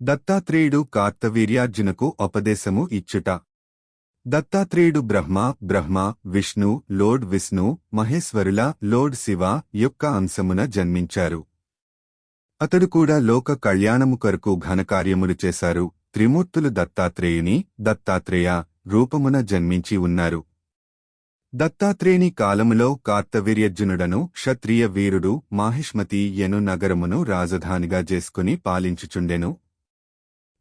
దత్తాత్రేయుడు కార్తవీర్యార్జునకు ఉపదేశము ఇచ్చుట. దత్తాత్రేయుడు బ్రహ్మ బ్రహ్మ విష్ణు లోడ్ విష్ణు మహేశ్వరుల లోడ్ శివ యొక్క అంశమున జన్మించారు. అతడు కూడా లోక కళ్యాణము కొరకు ఘనకార్యములు చేశారు. త్రిమూర్తులు దత్తాత్రేయుని దత్తాత్రేయ రూపమున జన్మించి ఉన్నారు. దత్తాత్రేయుని కాలములో కార్తవీర్యర్జునుడను క్షత్రియ వీరుడు మాహిష్మతి ఎను నగరమును రాజధానిగా చేసుకుని పాలించుచుండెను.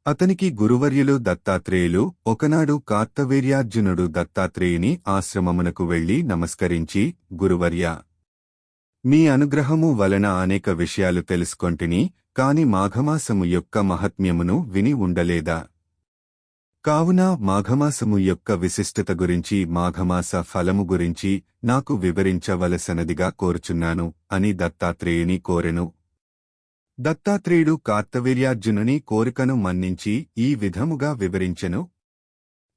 అతనికి గురువర్యులు దత్తాత్రేయులు ఒకనాడు కార్తవీర్యార్జునుడు దత్తాత్రేయుని ఆశ్రమమునకు వెళ్ళి నమస్కరించి గురువర్య మీ అనుగ్రహము వలన అనేక విషయాలు తెలుసుకొంటిని కాని మాఘమాసము యొక్క మహత్మ్యమును విని ఉండలేదా? కావున మాఘమాసము యొక్క విశిష్టత గురించి మాఘమాస ఫలము గురించి నాకు వివరించవలసనదిగా కోరుచున్నాను అని దత్తాత్రేయుని కోరెను. దత్తాత్రేయుడు కార్తవీర్యార్జునుని కోరికను మన్నించి ఈ విధముగా వివరించెను.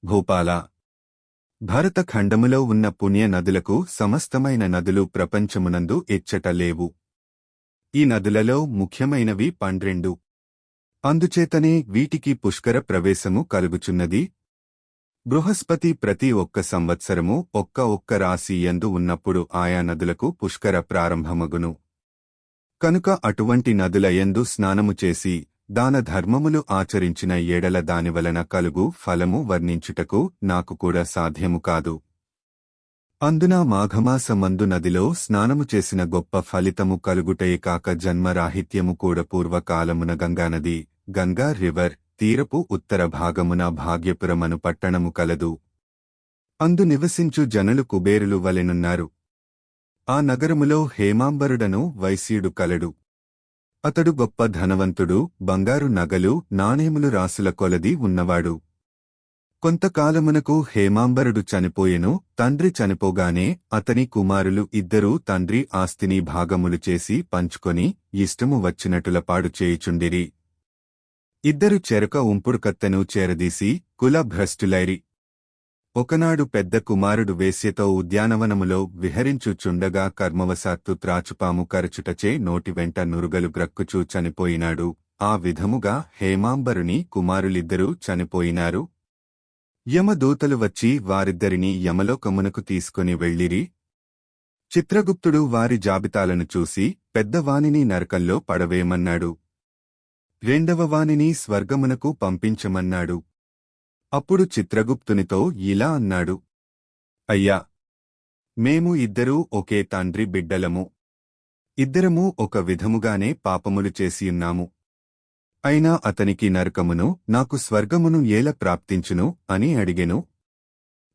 భూపాల భరతఖండములో ఉన్న పుణ్య నదులకు సమస్తమైన నదులు ప్రపంచమునందు ఎచ్చట లేవు. ఈ నదులలో ముఖ్యమైనవి పండ్రెండు అందుచేతనే వీటికి పుష్కర ప్రవేశము కలుగుచున్నది. బృహస్పతి ప్రతి ఒక్క సంవత్సరము ఒక్క ఒక్క రాశి యందు ఉన్నప్పుడు ఆయా నదులకు పుష్కర ప్రారంభమగును. కనుక అటువంటి నదుల యందు స్నానము చేసి దాన ధర్మములు ఆచరించిన ఏడల దానివలన కలుగు ఫలము వర్ణించుటకు నాకు కూడా సాధ్యము కాదు. అందున మాఘమాసమందు నదిలో స్నానము చేసిన గొప్ప ఫలితము కలుగుటే కాక జన్మరాహిత్యము కూడా పూర్వకాలమున గంగానది గంగా రివర్ తీరపు ఉత్తర భాగమున భాగ్యపురమను పట్టణము కలదు. అందు నివసించు జనులు కుబేరులు వలెనున్నారు. ఆ నగరములో హేమాంబరుడను వైశ్యుడు కలడు. అతడు గొప్ప ధనవంతుడు బంగారు నగలు నాణేములు రాసుల కొలది ఉన్నవాడు. కొంతకాలమునకు హేమాంబరుడు చనిపోయెను తండ్రి చనిపోగానే అతని కుమారులు ఇద్దరూ తండ్రి ఆస్తిని భాగములు చేసి పంచుకొని ఇష్టము వచ్చినటుల పాడు చేయుచుండిరి. ఇద్దరు చెరక ఉంపుడుకత్తెను చేరదీసి కుల భ్రష్టులైరి ఒకనాడు పెద్ద కుమారుడు వేశ్యతో ఉద్యానవనములో విహరించుచుండగా కర్మవశాత్తు త్రాచుపాము కరచుటచే నోటి వెంట నురుగలు గ్రక్కుచూ చనిపోయినాడు. ఆ విధముగా హేమాంబరుని కుమారులిద్దరూ చనిపోయినారు. యమదూతలు వచ్చి వారిద్దరినీ యమలోకమునకు తీసుకుని వెళ్ళిరి. చిత్రగుప్తుడు వారి జాబితాలను చూసి పెద్దవానిని నరకంలో పడవేయమన్నాడు. రెండవవానిని స్వర్గమునకు పంపించమన్నాడు. అప్పుడు చిత్రగుప్తునితో ఇలా అన్నాడు. అయ్యా మేము ఇద్దరూ ఒకే తండ్రి బిడ్డలము. ఇద్దరము ఒక విధముగానే పాపములు చేసియున్నాము అయినా అతనికి నరకమును నాకు స్వర్గమును ఏల ప్రాప్తించును అని అడిగెను.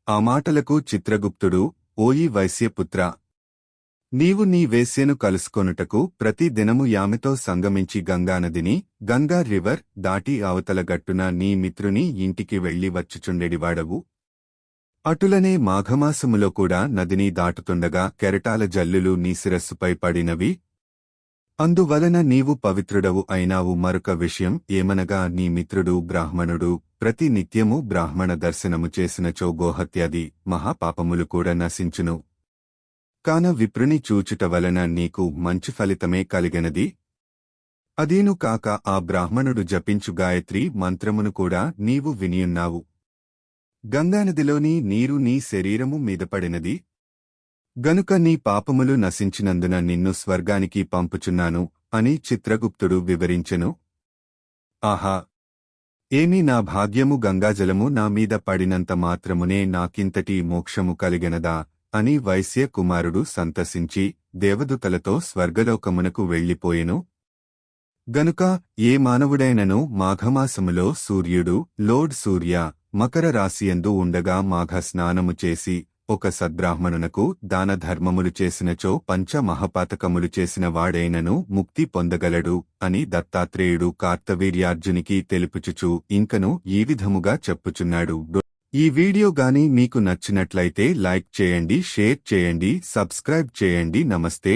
ఆ మాటలకు చిత్రగుప్తుడు ఓయి వైశ్యపుత్ర నీవు నీ వేశ్యను కలుసుకొనుటకు ప్రతి దినము యామెతో సంగమించి గంగానదిని గంగా రివర్ దాటి అవతల గట్టున నీ మిత్రుని ఇంటికి వెళ్ళి వచ్చుచుండెడివాడవు. అటులనే మాఘమాసములో కూడా నదిని దాటుతుండగా కెరటాల జల్లులు నీ శిరస్సుపై పడినవి. అందువలన నీవు పవిత్రుడవు అయినావు. మరొక విషయం ఏమనగా నీ మిత్రుడు బ్రాహ్మణుడు ప్రతి నిత్యము బ్రాహ్మణ దర్శనము చేసినచో గోహత్యాది మహాపాపములు కూడా నశించును. కాన విప్రుని చూచుట వలన నీకు మంచి ఫలితమే కలిగినది? అదీను కాక ఆ బ్రాహ్మణుడు జపించు గాయత్రి మంత్రమును కూడా నీవు వినియున్నావు. గంగానదిలోని నీరు నీ శరీరము మీద పడినది. గనుక నీ పాపములు నశించినందున నిన్ను స్వర్గానికి పంపుచున్నాను అని చిత్రగుప్తుడు వివరించెను. ఆహా! ఏమి నా భాగ్యము గంగాజలము నా మీద పడినంత మాత్రమునే నాకింతటి మోక్షము కలిగినదా? అని వైశ్య కుమారుడు సంతసించి దేవదూతలతో స్వర్గలోకమునకు వెళ్ళిపోయెను గనుక ఏ మానవుడైనను మాఘమాసములో సూర్యుడు లోడ్ సూర్య మకర రాశియందు ఉండగా మాఘ స్నానము చేసి ఒక సద్బ్రాహ్మణునకు దానధర్మములు చేసినచో పంచమహపాతకములు చేసిన వాడైనను ముక్తి పొందగలడు అని దత్తాత్రేయుడు కార్తవీర్యార్జునికి తెలుపుచుచు ఇంకను ఈ విధముగా చెప్పుచున్నాడు. ఈ వీడియో గాని మీకు నచ్చినట్లయితే లైక్ చేయండి షేర్ చేయండి సబ్స్క్రైబ్ చేయండి. నమస్తే.